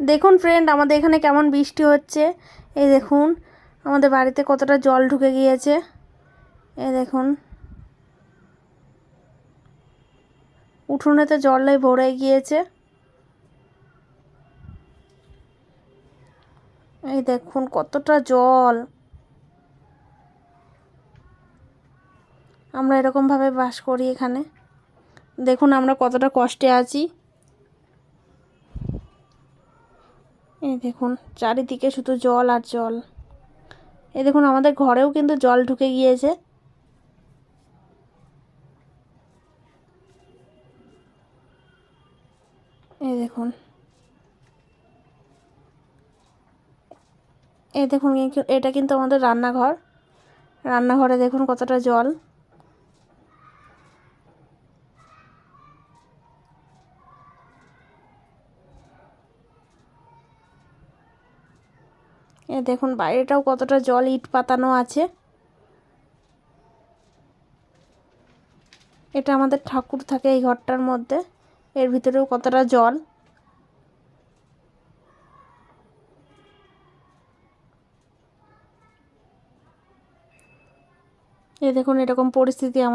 দেখুন ফ্রেন্ড আমাদের এখানে কেমন বৃষ্টি হচ্ছে। এই দেখুন, আমাদের বাড়িতে কতটা জল ঢুকে গিয়েছে। এই দেখুন উঠোনেতে জলে ভরে গিয়েছে। এই দেখুন, কতটা জল। আমরা এরকমভাবে বাস করি এখানে। দেখুন, আমরা কতটা কষ্টে আছি। এই দেখুন, চারিদিকে শুধু জল আর জল। এই দেখুন, আমাদের ঘরেও কিন্তু জল ঢুকে গিয়েছে। এই দেখুন। এই দেখুন এটা কিন্তু আমাদের রান্নাঘর। রান্নাঘরে দেখুন কতটা জল। দেখুন, বাইরেটাও কতটা জল ইট পাতানো আছে। এটা আমাদের ঠাকুর থাকে এই ঘরটার মধ্যে, এর ভিতরেও কতটা জল। এ দেখুন, এরকম পরিস্থিতি আমার